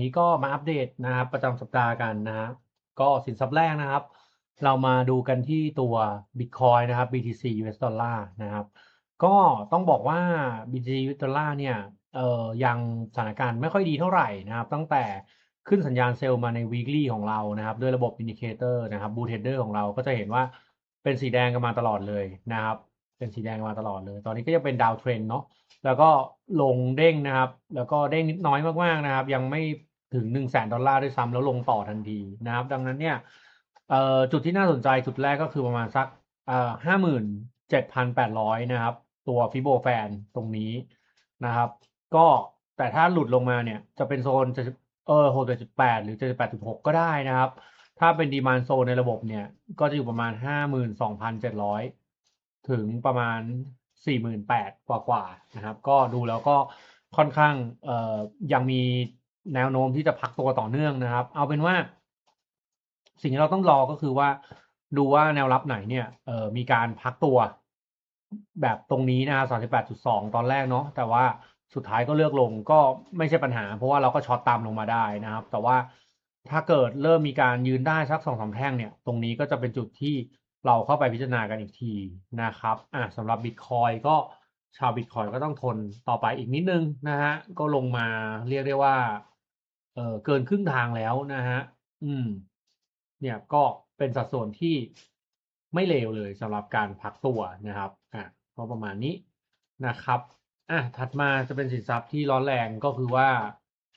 นี้ก็มาอัปเดตนะครับประจำสัปดาห์กันนะฮะก็สินทรัพย์แรกนะครับ เรามาดูกันที่ตัว Bitcoin นะครับ BTC US ดอลลาร์นะครับ ก็ต้องบอกว่า BTC US ดอลลาร์เนี่ยเอ่อยังสถานการณ์ไม่ค่อยดีเท่าไหร่นะครับ ตั้งแต่ขึ้นสัญญาณเซลล์มาใน weekly ของเรานะครับ ด้วยระบบ indicator นะครับ blue trader ของเราก็จะเห็นว่าเป็นสีแดงกันมาตลอดเลยนะครับ เป็นสีแดงกันมาตลอดเลย ตอนนี้ก็ยังเป็นดาวเทรนเนาะแล้วก็ลงเด้งนะครับ แล้วก็เด้งนิดน้อยมากๆนะครับ ยังไม่ ถึง1นึ่งแสนดอลลาร์ด้วยซ้ำแล้วลงต่อทันทีนะครับ ดังนั้นเนี่ยจุดที่น่าสนใจจุดแรกก็คือประมาณสักห้าหมื่นเจ็ดพันแปดร้อยนะครับ ตัวฟิโบแฟนตรงนี้นะครับ ก็แต่ถ้าหลุดลงมาเนี่ยจะเป็นโซนจะเออหกจุดแปดหรือเจ็ดแปดจุดหกก็ได้นะครับ ถ้าเป็นดีมานโซนในระบบเนี่ย ก็จะอยู่ประมาณห้าหมื่นสองพันเจ็ดร้อยถึงประมาณสี่หมื่นแปดกว่ากว่านะครับ ก็ดูแล้วก็ค่อนข้างเอ่อยังมี แนวโน้มที่จะพักตัวต่อเนื่องนะครับ เอาเป็นว่า สิ่งที่เราต้องรอก็คือว่า ดูว่าแนวรับไหนเนี่ยเออมีการพักตัว แบบตรงนี้นะครับสามสิบแปดจุดสองตอนแรกเนาะแต่ว่าสุดท้ายก็เลือกลงก็ไม่ใช่ปัญหา เพราะว่าเราก็ช็อตตามลงมาได้นะครับ แต่ว่าถ้าเกิดเริ่มมีการยืนได้สักสองสามแท่งเนี่ย ตรงนี้ก็จะเป็นจุดที่เราเข้าไปพิจารณากันอีกทีนะครับอะสำหรับบิตคอยก็ชาวบิตคอยก็ต้องทนต่อไปอีกนิดนึงนะฮะก็ลงมาเรียกได้ว่า เกินครึ่งทางแล้วนะฮะ อืม เนี่ยก็เป็นสัดส่วนที่ไม่เลวเลยสำหรับการพักตัวนะครับอะก็ประมาณนี้นะครับอะถัดมาจะเป็นสินทรัพย์ที่ร้อนแรงก็คือว่า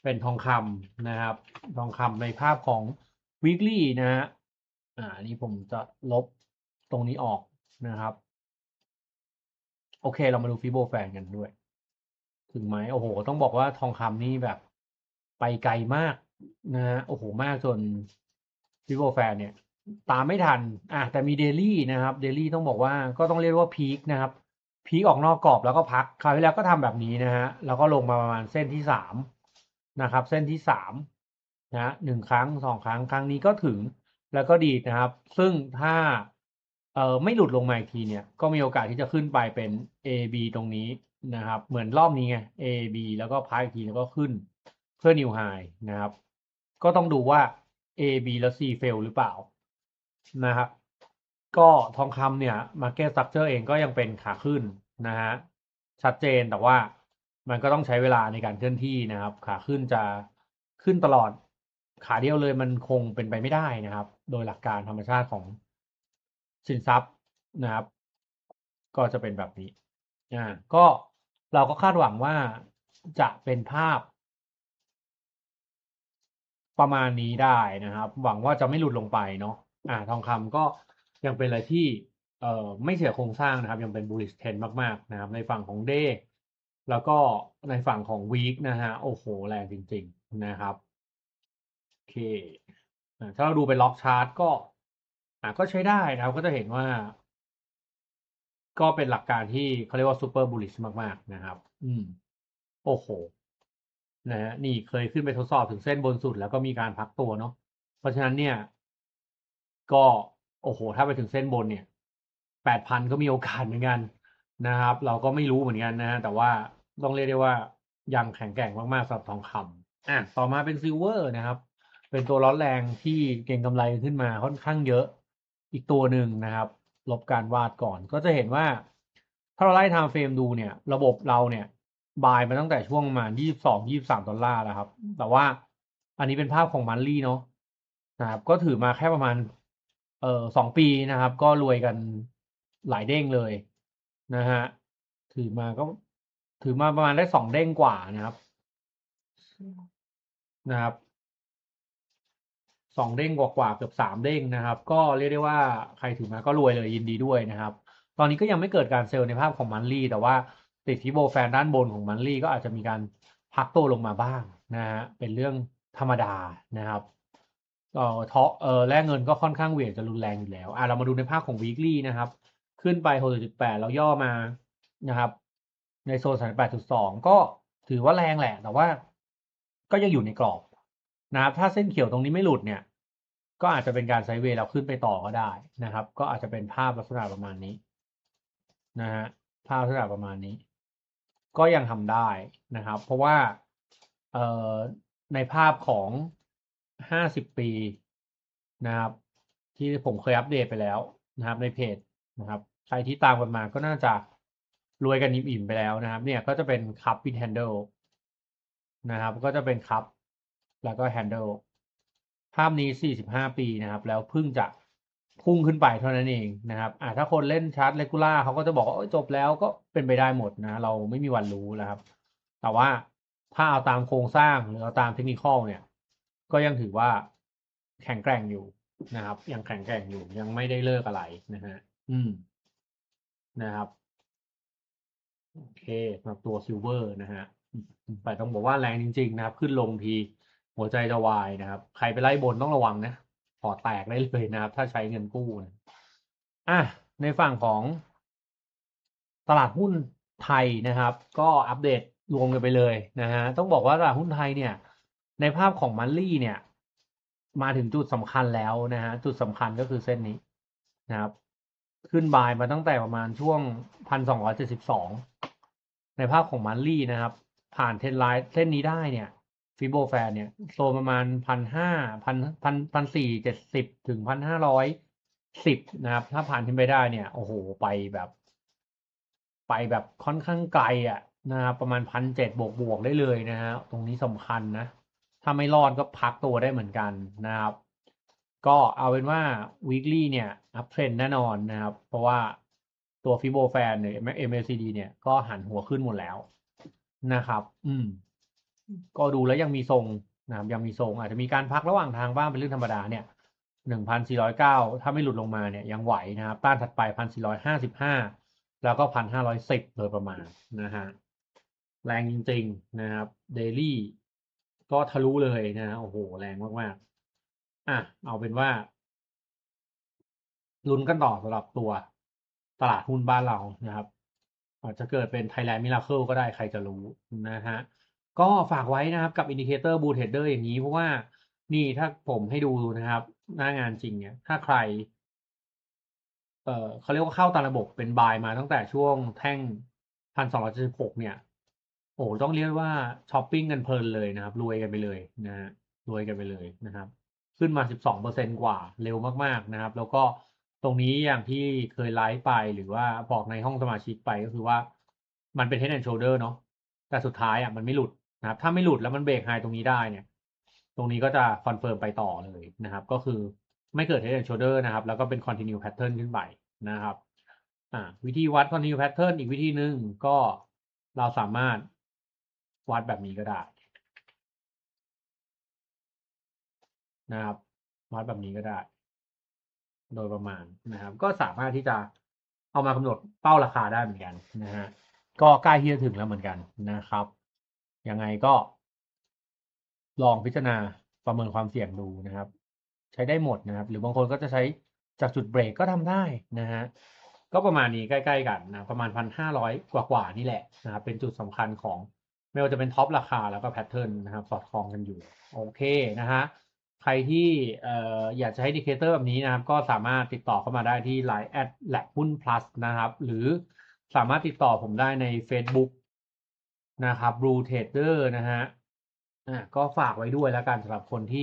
เป็นทองคำนะครับ ทองคำในภาพของ weekly นะฮะอ่านนี้ผมจะลบตรงนี้ออกนะครับ โอเคเรามาดูฟิโบแฟนกันด้วย ถึงไหมโอ้โห ต้องบอกว่าทองคำนี่แบบ ไปไกลมากนะฮะโอ้โหมากจนฟิโบแฟนเนี่ย ตามไม่ทันอะแต่มีเดลี่นะครับเดลี่ต้องบอกว่าก็ต้องเรียกว่าพีคนะครับพีคออกนอกกรอบแล้วก็พักคราวที่แล้วก็ทำแบบนี้นะฮะแล้วก็ลงมาประมาณเส้นที่สามนะครับ เส้นที่สามนะหนึ่งครั้งสองครั้งครั้งนี้ก็ถึงแล้วก็ดีดนะครับ ซึ่งถ้าเอ่อไม่หลุดลงมาอีกทีเนี่ย ก็มีโอกาสที่จะขึ้นไปเป็น A B ตรงนี้นะครับ เหมือนรอบนี้ไง A B แล้วก็พักอีกทีแล้วก็ขึ้น พื่อ New High นะครับ ก็ต้องดูว่า A B แล้ว C fail หรือเปล่านะครับ ก็ทองคำเนี่ย Market Structure เองก็ยังเป็นขาขึ้นนะฮะชัดเจนแต่ว่ามันก็ต้องใช้เวลาในการเคลื่อนที่นะครับ ขาขึ้นจะขึ้นตลอด ขาเดียวเลยมันคงเป็นไปไม่ได้นะครับ โดยหลักการธรรมชาติของสินทรัพย์นะครับ ก็จะเป็นแบบนี้อ่าก็เราก็คาดหวังว่าจะเป็นภาพ ประมาณนี้ได้นะครับ หวังว่าจะไม่หลุดลงไปเนาะอ่าทองคำก็ยังเป็นอะไรที่เอ่อไม่เสียโครงสร้างนะครับ ยังเป็น bullish trend มากๆนะครับ ในฝั่งของ day แล้วก็ในฝั่งของ week นะฮะโอ้โหแรงจริง ๆนะครับโอเคถ้าเราดูเป็นล็อกชาร์ตก็อ่าก็ใช้ได้นะครับ ก็จะเห็นว่า ก็เป็นหลักการที่เขาเรียกว่า super bullish มาก ๆ นะครับ อืม โอ้โห นะฮะนี่เคยขึ้นไปทดสอบถึงเส้นบนสุด แล้วก็มีการพักตัวเนาะเพราะฉะนั้นเนี่ย ก็โอ้โห ถ้าไปถึงเส้นบนเนี่ยแปดพันก็มีโอกาสเหมือนกันนะครับ เราก็ไม่รู้เหมือนกันนะฮะแต่ว่าต้องเรียกได้ว่ายังแข็งแกร่งมากๆสำหรับทองคำอะต่อมาเป็นซิลเวอร์นะครับ เป็นตัวร้อนแรงที่เก่งกำไรขึ้นมาค่อนข้างเยอะอีกตัวหนึ่งนะครับ ลบการวาดก่อนก็จะเห็นว่า ถ้าเราไล่ไทม์เฟรมดูเนี่ย ระบบเราเนี่ย บายมาตั้งแต่ช่วงประมาณยี่สิบสองยี่สามดอลลาร์แล้วครับ แต่ว่าอันนี้เป็นภาพของมันลี่เนาะนะครับ ก็ถือมาแค่ประมาณ เอ่อสองปีนะครับ ก็รวยกันหลายเด้งเลยนะฮะถือมาก็ ถือมาประมาณได้สองเด้งกว่านะครับ นะครับสองเด้งกว่าๆเกือบสามเด้งนะครับ ก็เรียกได้ว่าใครถือมาก็รวยเลยยินดีด้วยนะครับ ตอนนี้ก็ยังไม่เกิดการเซลล์ในภาพของมันลี่แต่ว่า ติดที่โบแฟนด้านบนของมันลี่ก็อาจจะมีการพักตัวลงมาบ้างนะฮะเป็นเรื่องธรรมดานะครับเอ่อเทาะเออแลกเงินก็ค่อนข้างเหวี่ยงจะรุนแรงอยู่แล้วอะเรามาดูในภาพของ weekly นะครับ ขึ้นไป 6.8 แล้วย่อมานะครับ ในโซน 38.2 ก็ถือว่าแรงแหละ แต่ว่าก็ยังอยู่ในกรอบนะครับถ้าเส้นเขียวตรงนี้ไม่หลุดเนี่ย ก็อาจจะเป็นการไซเวย์เราขึ้นไปต่อก็ได้นะครับ ก็อาจจะเป็นภาพลักษณะประมาณนี้นะฮะภาพลักษณะประมาณนี้ ก็ยังทำได้นะครับ เพราะว่าเอในภาพของห้าสิบปีนะครับ ที่ผมเคยอัปเดตไปแล้วนะครับ ในเพจนะครับ ใครที่ตามกันมาก็น่าจะรวยกันอิ่มๆไปแล้วนะครับ เนี่ยก็จะเป็นคัพวิดแฮนเดิลนะครับ ก็จะเป็นคัพแล้วก็แฮนเดิลภาพนี้ 45 ปีนะครับ แล้วเพิ่งจะ พุ่งขึ้นไปเท่านั้นเองนะครับอ่าถ้าคนเล่นชาร์ตเลกูล่าเขาก็จะบอกว่าจบแล้วก็เป็นไปได้หมดนะ เราไม่มีวันรู้นะครับ แต่ว่าถ้าเอาตามโครงสร้างหรือเอาตามเทคนิคอลเนี่ย ก็ยังถือว่าแข็งแกร่งอยู่นะครับ ยังแข็งแกร่งอยู่ยังไม่ได้เลิกอะไรนะฮะอืมนะครับโอเคสำหรับตัวซิลเวอร์นะฮะไปต้องบอกว่าแรงจริง ๆ นะครับ ขึ้นลงทีหัวใจจะวายนะครับ ใครไปไล่บนต้องระวังนะ พอแตกได้เลยนะครับ ถ้าใช้เงินกู้นะอะในฝั่งของตลาดหุ้นไทยนะครับ ก็อัปเดตรวมกันไปเลยนะฮะต้องบอกว่าตลาดหุ้นไทยเนี่ย ในภาพของมันลี่เนี่ย มาถึงจุดสำคัญแล้วนะฮะจุดสำคัญก็คือเส้นนี้นะครับ ขึ้นบายมาตั้งแต่ประมาณช่วงพันสองร้อยเจ็ดสิบสองในภาพของมันลี่นะครับ ผ่านเทรนไลน์เส้นนี้ได้เนี่ย ฟิโบแฟนเนี่ยโซนประมาณพันห้าพันพันพันสี่เจ็ดสิบถึงพันห้าร้อยสิบนะครับ ถ้าผ่านขึ้นไปได้เนี่ย โอ้โห ไปแบบ ไปแบบค่อนข้างไกลอะนะครับประมาณพันเจ็ดบวกบวกได้เลยนะฮะตรงนี้สำคัญนะ ถ้าไม่รอดก็พักตัวได้เหมือนกันนะครับ ก็เอาเป็นว่า weekly เนี่ย up trend แน่นอนนะครับ เพราะว่าตัวฟิโบแฟนเนี่ย MACD เนี่ยก็หันหัวขึ้นหมดแล้วนะครับ อืม ก็ดูแล้วยังมีทรงนะครับยังมีทรง อาจจะมีการพักระหว่างทางบ้างเป็นเรื่องธรรมดาเนี่ยหนึ่งพันสี่ร้อยเก้าถ้าไม่หลุดลงมาเนี่ยยังไหวนะครับ ต้านถัดไปพันสี่ร้อยห้าสิบห้าแล้วก็พันห้าร้อยสิบโดยประมาณนะฮะแรงจริง ๆ นะครับเดลี่ก็ทะลุเลยนะโอ้โห แรงมากๆอะเอาเป็นว่าลุ้นกันต่อสำหรับตัวตลาดหุ้นบ้านเรานะครับ อาจจะเกิดเป็น Thailand Miracle ก็ได้ใครจะรู้นะฮะ ก็ฝากไว้นะครับกับอินดิเคเตอร์บูเทเดอร์อย่างนี้ เพราะว่านี่ถ้าผมให้ดูนะครับ หน้างานจริงเนี่ย ถ้าใคร เอ่อเขาเรียกว่าเข้าตามระบบเป็นบายมาตั้งแต่ช่วงแท่งพันสองร้อยเจ็ดสิบหกเนี่ย โอ้ต้องเรียกว่าช้อปปิ้งกันเพลินเลยนะครับ รวยกันไปเลยนะฮะรวยกันไปเลยนะครับ ขึ้นมาสิบสองเปอร์เซ็นกว่าเร็วมากๆนะครับ แล้วก็ตรงนี้อย่างที่เคยไลฟ์ไปหรือว่าบอกในห้องสมาชิกไปก็คือว่า มันเป็น head and shoulder เนาะแต่สุดท้ายอะมันไม่หลุด นะครับ ถ้าไม่หลุดแล้วมันเบรกไฮตรงนี้ได้เนี่ย ตรงนี้ก็จะคอนเฟิร์มไปต่อเลยนะครับ ก็คือไม่เกิด head and shoulder นะครับ แล้วก็เป็น continue pattern ขึ้นไปนะครับอ่าวิธีวัด continue pattern อีกวิธีหนึ่งก็เราสามารถวัดแบบนี้ก็ได้นะครับ วัดแบบนี้ก็ได้ โดยประมาณนะครับ ก็สามารถที่จะเอามากำหนดเป้าราคาได้เหมือนกันนะฮะก็ใกล้ที่จะถึงแล้วเหมือนกันนะครับ ยังไงก็ ลองพิจารณาประเมินความเสี่ยงดูนะครับ ใช้ได้หมดนะครับ หรือบางคนก็จะใช้จากจุดเบรกก็ทำได้นะฮะก็ประมาณนี้ใกล้ๆกันนะประมาณพันห้าร้อยกว่าๆนี่แหละนะครับเป็นจุดสำคัญของไม่ว่าจะเป็นท็อปราคาแล้วก็แพทเทิร์นนะครับสอดคล้องกันอยู่ โอเคนะฮะใครที่ออยากจะให้ดีเคเตอร์แบบนี้นะครับ ก็สามารถติดต่อเข้ามาได้ที่ Line แอดแลกหุ้น plus นะครับ หรือสามารถติดต่อผมได้ใน Facebook นะครับ Blue Trader นะฮะอ่าก็ฝากไว้ด้วยแล้วกันสำหรับคนที่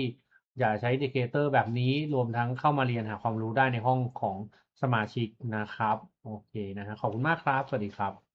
อยากใช้ดิเคเตอร์แบบนี้รวมทั้งเข้ามาเรียนหาความรู้ได้ในห้องของสมาชิกนะครับ โอเคนะฮะขอบคุณมากครับ สวัสดีครับ